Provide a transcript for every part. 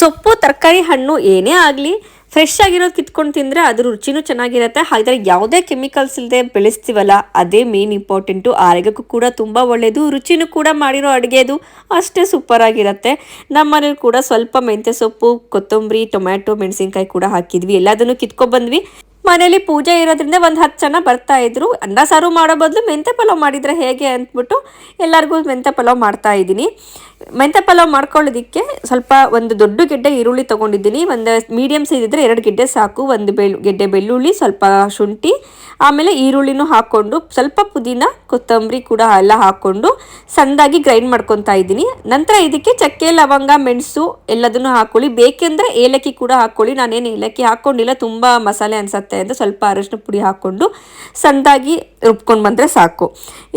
ಸೊಪ್ಪು, ತರಕಾರಿ, ಹಣ್ಣು ಏನೇ ಆಗಲಿ ಫ್ರೆಶ್ ಆಗಿರೋದು ಕಿತ್ಕೊಂಡು ತಿಂದರೆ ಅದ್ರ ರುಚಿನೂ ಚೆನ್ನಾಗಿರುತ್ತೆ. ಹಾಗಾದರೆ ಯಾವುದೇ ಕೆಮಿಕಲ್ಸ್ ಇಲ್ಲದೆ ಬೆಳೆಸ್ತೀವಲ್ಲ, ಅದೇ ಮೇನ್ ಇಂಪಾರ್ಟೆಂಟು ಆರೋಗ್ಯಕ್ಕೂ ಕೂಡ ತುಂಬ ಒಳ್ಳೆಯದು ರುಚಿನೂ ಕೂಡ ಮಾಡಿರೋ ಅಡುಗೆದು ಅಷ್ಟೇ ಸೂಪರ್ ಆಗಿರುತ್ತೆ. ನಮ್ಮ ಮನೇಲಿ ಕೂಡ ಸ್ವಲ್ಪ ಮೆಂತ್ಯ ಸೊಪ್ಪು, ಕೊತ್ತಂಬರಿ, ಟೊಮ್ಯಾಟೊ, ಮೆಣಸಿನ್ಕಾಯಿ ಕೂಡ ಹಾಕಿದ್ವಿ. ಎಲ್ಲದನ್ನು ಕಿತ್ಕೊಬಂದ್ವಿ ಮನೇಲಿ ಪೂಜೆ ಇರೋದ್ರಿಂದ ಒಂದು ಹತ್ತು ಜನ ಬರ್ತಾ ಇದ್ರು. ಅನ್ನ ಸಾರು ಮಾಡೋ ಬದಲು ಮೆಂತ್ಯ ಪಲಾವ್ ಮಾಡಿದರೆ ಹೇಗೆ ಅಂದ್ಬಿಟ್ಟು ಎಲ್ಲರಿಗೂ ಮೆಂತ್ಯ ಪಲಾವ್ ಮಾಡ್ತಾ ಇದ್ದೀನಿ. ಮೆಂತ್ಯ ಪಲಾವ್ ಮಾಡ್ಕೊಳ್ಳೋದಕ್ಕೆ ಸ್ವಲ್ಪ ಒಂದು ದೊಡ್ಡ ಗೆಡ್ಡೆ ಈರುಳ್ಳಿ ತೊಗೊಂಡಿದ್ದೀನಿ. ಒಂದು ಮೀಡಿಯಮ್ ಸೈಜ್ ಇದ್ದರೆ ಎರಡು ಗೆಡ್ಡೆ ಸಾಕು. ಒಂದು ಬೆಳ್ ಗೆಡ್ಡೆ ಬೆಳ್ಳುಳ್ಳಿ, ಸ್ವಲ್ಪ ಶುಂಠಿ ಆಮೇಲೆ ಈರುಳ್ಳಿನೂ ಹಾಕ್ಕೊಂಡು ಸ್ವಲ್ಪ ಪುದೀನ, ಕೊತ್ತಂಬರಿ ಕೂಡ ಎಲ್ಲ ಹಾಕ್ಕೊಂಡು ಸಣ್ಣದಾಗಿ ಗ್ರೈಂಡ್ ಮಾಡ್ಕೊತಾ ಇದ್ದೀನಿ. ನಂತರ ಇದಕ್ಕೆ ಚಕ್ಕೆ, ಲವಂಗ, ಮೆಣಸು ಎಲ್ಲದನ್ನು ಹಾಕ್ಕೊಳ್ಳಿ ಬೇಕೆಂದರೆ ಏಲಕ್ಕಿ ಕೂಡ ಹಾಕ್ಕೊಳ್ಳಿ ನಾನೇನು ಏಲಕ್ಕಿ ಹಾಕ್ಕೊಂಡಿಲ್ಲ, ತುಂಬ ಮಸಾಲೆ ಅನಿಸುತ್ತೆ ಅಂತ ಸ್ವಲ್ಪ ಅರಶಿನ ಪುಡಿ ಹಾಕ್ಕೊಂಡು ಸಣ್ಣದಾಗಿ ರುಬ್ಕೊಂಡು ಬಂದರೆ ಸಾಕು.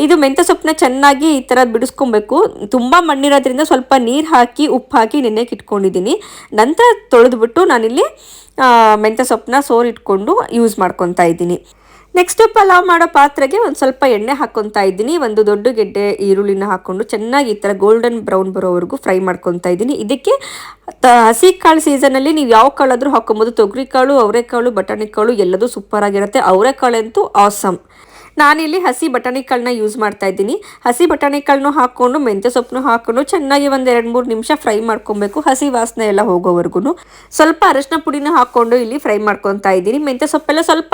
ಇದು ಮೆಂತ್ಯ ಸೊಪ್ಪನ್ನ ಚೆನ್ನಾಗಿ ಈ ಥರ ಬಿಡಿಸ್ಕೊಬೇಕು. ತುಂಬ ಮಣ್ಣಿರೋದ್ರಿಂದ ಸ್ವಲ್ಪ ನೀರು ಹಾಕಿ, ಉಪ್ಪು ಹಾಕಿ ನೆನೆಗೆ ಇಟ್ಕೊಂಡಿದ್ದೀನಿ ನಂತರ ತೊಳೆದ್ಬಿಟ್ಟು ನಾನಿಲ್ಲಿ ಮೆಂತ್ಯ ಸೊಪ್ಪನ್ನ ಸೋರಿಟ್ಕೊಂಡು ಯೂಸ್ ಮಾಡ್ಕೊತಾ ಇದ್ದೀನಿ. ನೆಕ್ಸ್ಟ್ ಪಲಾವ್ ಮಾಡೋ ಪಾತ್ರೆಗೆ ಒಂದು ಸ್ವಲ್ಪ ಎಣ್ಣೆ ಹಾಕ್ಕೊತಾ ಇದ್ದೀನಿ. ಒಂದು ದೊಡ್ಡ ಗೆಡ್ಡೆ ಈರುಳ್ಳಿನ ಹಾಕ್ಕೊಂಡು ಚೆನ್ನಾಗಿ ಈ ಥರ ಗೋಲ್ಡನ್ ಬ್ರೌನ್ ಬರೋವರೆಗೂ ಫ್ರೈ ಮಾಡ್ಕೊತಾ ಇದ್ದೀನಿ. ಇದಕ್ಕೆ ಹಸಿ ಕಾಳು ಸೀಸನಲ್ಲಿ ನೀವು ಯಾವ ಕಾಳಾದರೂ ಹಾಕೊಬೋದು ತೊಗರಿ ಕಾಳು, ಅವರೆಕಾಳು, ಬಟಾಣಿ ಕಾಳು ಎಲ್ಲದೂ ಸೂಪರ್ ಆಗಿರುತ್ತೆ. ಅವರೆಕಾಳು ಅಂತೂ ಆಸಮ್ ನಾನಿಲ್ಲಿ ಹಸಿ ಬಟಾಣಿ ಕಾಳನ್ನ ಯೂಸ್ ಮಾಡ್ತಾ ಇದ್ದೀನಿ. ಹಸಿ ಬಟಾಣಿ ಕಾಳನ್ನು ಹಾಕ್ಕೊಂಡು, ಮೆಂತ್ಯ ಸೊಪ್ಪನ್ನು ಹಾಕ್ಕೊಂಡು ಚೆನ್ನಾಗಿ ಒಂದು ಎರಡು ಮೂರು ನಿಮಿಷ ಫ್ರೈ ಮಾಡ್ಕೊಬೇಕು. ಹಸಿ ವಾಸನೆ ಎಲ್ಲ ಹೋಗೋವರೆಗೂ ಸ್ವಲ್ಪ ಅರಶಿನ ಪುಡಿನ ಹಾಕ್ಕೊಂಡು ಇಲ್ಲಿ ಫ್ರೈ ಮಾಡ್ಕೊತಾ ಇದ್ದೀನಿ. ಮೆಂತ್ಯ ಸೊಪ್ಪೆಲ್ಲ ಸ್ವಲ್ಪ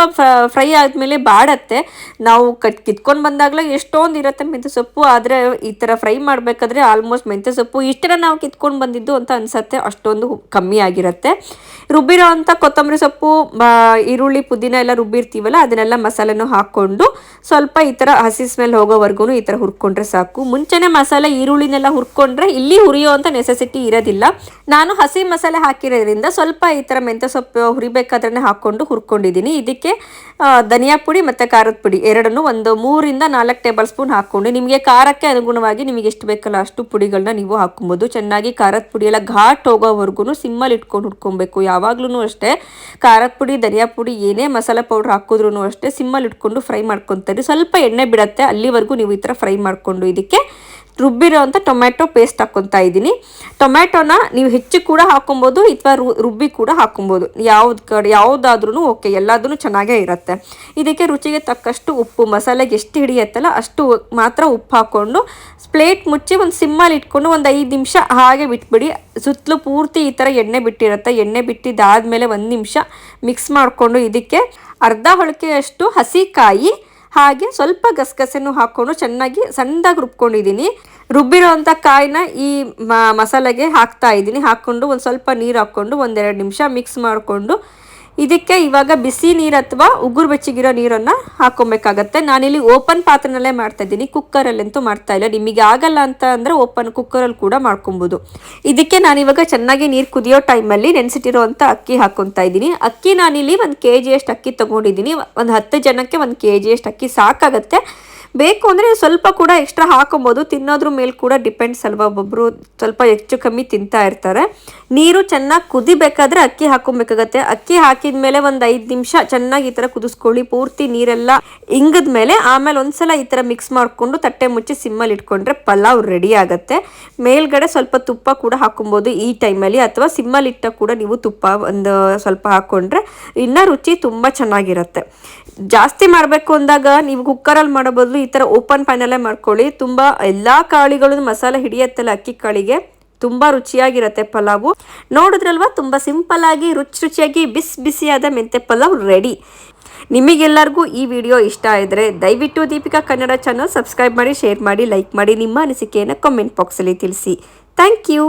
ಫ್ರೈ ಆದಮೇಲೆ ಬಾಡತ್ತೆ. ನಾವು ಕಟ್, ಕಿತ್ಕೊಂಡು ಬಂದಾಗಲೇ ಎಷ್ಟೊಂದು ಇರುತ್ತೆ ಮೆಂತ್ಯ ಸೊಪ್ಪು. ಆದರೆ ಈ ಥರ ಫ್ರೈ ಮಾಡಬೇಕಾದ್ರೆ ಆಲ್ಮೋಸ್ಟ್ ಮೆಂತ್ಯ ಸೊಪ್ಪು ಇಷ್ಟರ ನಾವು ಕಿತ್ಕೊಂಡು ಬಂದಿದ್ದು ಅಂತ ಅನಿಸುತ್ತೆ. ಅಷ್ಟೊಂದು ಕಮ್ಮಿ ಆಗಿರುತ್ತೆ. ರುಬ್ಬಿರೋ ಅಂಥ ಕೊತ್ತಂಬರಿ ಸೊಪ್ಪು ಈರುಳ್ಳಿ, ಪುದೀನ ಎಲ್ಲ ರುಬ್ಬಿರ್ತೀವಲ್ಲ, ಅದನ್ನೆಲ್ಲ ಮಸಾಲೆನೂ ಹಾಕ್ಕೊಂಡು ಸ್ವಲ್ಪ ಈ ಥರ ಹಸಿ ಸ್ಮೆಲ್ ಹೋಗೋವರೆಗೂ ಈ ಥರ ಹುರ್ಕೊಂಡ್ರೆ ಸಾಕು. ಮುಂಚೆನೆ ಮಸಾಲೆ ಈರುಳ್ಳಿನೆಲ್ಲ ಹುರ್ಕೊಂಡ್ರೆ ಇಲ್ಲಿ ಹುರಿಯೋ ಅಂತ ನೆಸೆಸಿಟಿ ಇರೋದಿಲ್ಲ. ನಾನು ಹಸಿ ಮಸಾಲೆ ಹಾಕಿರೋದ್ರಿಂದ ಸ್ವಲ್ಪ ಈ ಥರ ಮೆಂತ್ಯ ಸೊಪ್ಪು ಹುರಿಬೇಕಾದ್ರೆ ಹಾಕ್ಕೊಂಡು ಹುರ್ಕೊಂಡಿದ್ದೀನಿ. ಇದಕ್ಕೆ ಧನಿಯಾ ಪುಡಿ ಮತ್ತು ಖಾರದ ಪುಡಿ ಎರಡನ್ನು ಒಂದು ಮೂರಿಂದ ನಾಲ್ಕು ಟೇಬಲ್ ಸ್ಪೂನ್ ಹಾಕ್ಕೊಂಡು ನಿಮಗೆ ಖಾರಕ್ಕೆ ಅನುಗುಣವಾಗಿ ನಿಮಗೆ ಎಷ್ಟು ಬೇಕಲ್ಲ ಅಷ್ಟು ಪುಡಿಗಳನ್ನ ನೀವು ಹಾಕ್ಕೊಬೋದು. ಚೆನ್ನಾಗಿ ಖಾರದ ಪುಡಿ ಘಾಟ್ ಹೋಗೋವರೆಗೂ ಸಿಮ್ಮಲ್ಲಿ ಇಟ್ಕೊಂಡು ಹುಡ್ಕೊಬೇಕು ಯಾವಾಗ್ಲೂ ಅಷ್ಟೇ ಖಾರದ ಪುಡಿ, ಧನಿಯಾ ಪುಡಿ ಏನೇ ಮಸಾಲೆ ಪೌಡ್ರ್ ಹಾಕಿದ್ರೂ ಅಷ್ಟೇ ಸಿಮ್ಮಲ್ಲಿ ಇಟ್ಕೊಂಡು ಫ್ರೈ ಮಾಡ್ಕೊತಾರೆ ಸ್ವಲ್ಪ ಎಣ್ಣೆ ಬಿಡುತ್ತೆ. ಅಲ್ಲಿವರೆಗೂ ನೀವು ಈ ಥರ ಫ್ರೈ ಮಾಡಿಕೊಂಡು ಇದಕ್ಕೆ ರುಬ್ಬಿರೋ ಅಂಥ ಟೊಮ್ಯಾಟೊ ಪೇಸ್ಟ್ ಹಾಕ್ಕೊತಾ ಇದ್ದೀನಿ. ಟೊಮ್ಯಾಟೊನ ನೀವು ಹೆಚ್ಚು ಕೂಡ ಹಾಕೊಬೋದು ಅಥವಾ ರುಬ್ಬಿ ಕೂಡ ಹಾಕೊಬೋದು ಯಾವ್ದು ಕಡೆ ಯಾವುದಾದ್ರೂ ಓಕೆ ಎಲ್ಲದೂ ಚೆನ್ನಾಗೇ ಇರುತ್ತೆ. ಇದಕ್ಕೆ ರುಚಿಗೆ ತಕ್ಕಷ್ಟು ಉಪ್ಪು, ಮಸಾಲೆಗೆ ಎಷ್ಟು ಹಿಡಿಯತ್ತಲ್ಲ ಅಷ್ಟು ಮಾತ್ರ ಉಪ್ಪು ಹಾಕ್ಕೊಂಡು ಪ್ಲೇಟ್ ಮುಚ್ಚಿ ಒಂದು ಸಿಮ್ಮಲ್ಲಿ ಇಟ್ಕೊಂಡು ಒಂದು ಐದು ನಿಮಿಷ ಹಾಗೆ ಬಿಟ್ಬಿಡಿ. ಸುತ್ತಲೂ ಪೂರ್ತಿ ಈ ಥರ ಎಣ್ಣೆ ಬಿಟ್ಟಿರುತ್ತೆ. ಎಣ್ಣೆ ಬಿಟ್ಟಿದ್ದಾದಮೇಲೆ ಒಂದು ನಿಮಿಷ ಮಿಕ್ಸ್ ಮಾಡಿಕೊಂಡು ಇದಕ್ಕೆ ಅರ್ಧ ಹೊಳಕೆಯಷ್ಟು ಹಸಿ ಕಾಯಿ ಹಾಗೆ ಸ್ವಲ್ಪ ಗಸಗಸೆನೂ ಹಾಕ್ಕೊಂಡು ಚೆನ್ನಾಗಿ ಸಣ್ಣದಾಗಿ ರುಬ್ಕೊಂಡಿದ್ದೀನಿ. ರುಬ್ಬಿರೋ ಅಂಥ ಕಾಯಿನ ಈ ಮಸಾಲೆಗೆ ಹಾಕ್ತಾ ಇದ್ದೀನಿ. ಹಾಕ್ಕೊಂಡು ಒಂದು ಸ್ವಲ್ಪ ನೀರು ಹಾಕ್ಕೊಂಡು ಒಂದೆರಡು ನಿಮಿಷ ಮಿಕ್ಸ್ ಮಾಡಿಕೊಂಡು ಇದಕ್ಕೆ ಇವಾಗ ಬಿಸಿ ನೀರು ಅಥವಾ ಉಗುರು ಬೆಚ್ಚಗಿರೋ ನೀರನ್ನು ಹಾಕೊಬೇಕಾಗತ್ತೆ. ನಾನಿಲ್ಲಿ ಓಪನ್ ಪಾತ್ರೆನಲ್ಲೇ ಮಾಡ್ತಾ ಇದ್ದೀನಿ. ಕುಕ್ಕರಲ್ಲಂತೂ ಮಾಡ್ತಾ ಇಲ್ಲ. ನಿಮಗೆ ಆಗಲ್ಲ ಅಂತ ಅಂದರೆ ಓಪನ್ ಕುಕ್ಕರಲ್ಲಿ ಕೂಡ ಮಾಡ್ಕೊಬೋದು. ಇದಕ್ಕೆ ನಾನಿವಾಗ ಚೆನ್ನಾಗಿ ನೀರು ಕುದಿಯೋ ಟೈಮಲ್ಲಿ ನೆನೆಸಿಟ್ಟಿರೋವಂಥ ಅಕ್ಕಿ ಹಾಕ್ಕೊತಾ ಇದ್ದೀನಿ. ಅಕ್ಕಿ ನಾನಿಲ್ಲಿ ಒಂದು ಕೆ ಜಿಯಷ್ಟು ಅಕ್ಕಿ ತೊಗೊಂಡಿದ್ದೀನಿ. ಒಂದು ಹತ್ತು ಜನಕ್ಕೆ ಒಂದು ಕೆ ಜಿಯಷ್ಟು ಅಕ್ಕಿ ಸಾಕಾಗತ್ತೆ. ಬೇಕು ಅಂದರೆ ಸ್ವಲ್ಪ ಕೂಡ ಎಕ್ಸ್ಟ್ರಾ ಹಾಕೊಬೋದು. ತಿನ್ನೋದ್ರ ಮೇಲೆ ಕೂಡ ಡಿಪೆಂಡ್ಸ್ ಅಲ್ವಾ? ಒಬ್ಬೊಬ್ಬರು ಸ್ವಲ್ಪ ಹೆಚ್ಚು ಕಮ್ಮಿ ತಿಂತಾ ಇರ್ತಾರೆ. ನೀರು ಚೆನ್ನಾಗಿ ಕುದಿಬೇಕಾದ್ರೆ ಅಕ್ಕಿ ಹಾಕೊಬೇಕಾಗತ್ತೆ. ಅಕ್ಕಿ ಹಾಕಿದ ಮೇಲೆ ಒಂದು ಐದು ನಿಮಿಷ ಚೆನ್ನಾಗಿ ಈ ಥರ ಕುದಿಸ್ಕೊಳ್ಳಿ. ಪೂರ್ತಿ ನೀರೆಲ್ಲ ಇಂಗದ ಮೇಲೆ ಆಮೇಲೆ ಒಂದ್ಸಲ ಈ ಥರ ಮಿಕ್ಸ್ ಮಾಡಿಕೊಂಡು ತಟ್ಟೆ ಮುಚ್ಚಿ ಸಿಮ್ಮಲ್ಲಿ ಇಟ್ಕೊಂಡ್ರೆ ಪಲಾವ್ ರೆಡಿ ಆಗುತ್ತೆ. ಮೇಲ್ಗಡೆ ಸ್ವಲ್ಪ ತುಪ್ಪ ಕೂಡ ಹಾಕೊಬೋದು ಈ ಟೈಮಲ್ಲಿ. ಅಥವಾ ಸಿಮ್ಮಲ್ಲಿ ಇಟ್ಟ ಕೂಡ ನೀವು ತುಪ್ಪ ಒಂದು ಸ್ವಲ್ಪ ಹಾಕ್ಕೊಂಡ್ರೆ ಇನ್ನೂ ರುಚಿ ತುಂಬ ಚೆನ್ನಾಗಿರುತ್ತೆ. ಜಾಸ್ತಿ ಮಾಡಬೇಕು ಅಂದಾಗ ನೀವು ಕುಕ್ಕರಲ್ಲಿ ಮಾಡೋ ಬದಲು ಈ ಥರ ಓಪನ್ ಪ್ಯಾನಲ್ಲೇ ಮಾಡ್ಕೊಳ್ಳಿ. ತುಂಬ ಎಲ್ಲ ಕಾಳಿಗಳು ಮಸಾಲೆ ಹಿಡಿಯತ್ತಲ್ಲ ಅಕ್ಕಿ ಕಾಳಿಗೆ. ತುಂಬ ರುಚಿಯಾಗಿರುತ್ತೆ ಪಲಾವು. ನೋಡಿದ್ರಲ್ವಾ? ತುಂಬ ಸಿಂಪಲ್ ಆಗಿ, ರುಚಿ ರುಚಿಯಾಗಿ, ಬಿಸಿ ಬಿಸಿಯಾದ ಮೆಂತೆ ಪಲಾವ್ ರೆಡಿ ನಿಮಗೆಲ್ಲರಿಗೂ ಈ ವಿಡಿಯೋ ಇಷ್ಟ ಆದರೆ ದಯವಿಟ್ಟು ದೀಪಿಕಾ ಕನ್ನಡ ಚಾನಲ್ ಸಬ್ಸ್ಕ್ರೈಬ್ ಮಾಡಿ ಶೇರ್ ಮಾಡಿ ಲೈಕ್ ಮಾಡಿ, ನಿಮ್ಮ ಅನಿಸಿಕೆಯನ್ನು ಕಾಮೆಂಟ್ ಬಾಕ್ಸಲ್ಲಿ ತಿಳಿಸಿ. Thank you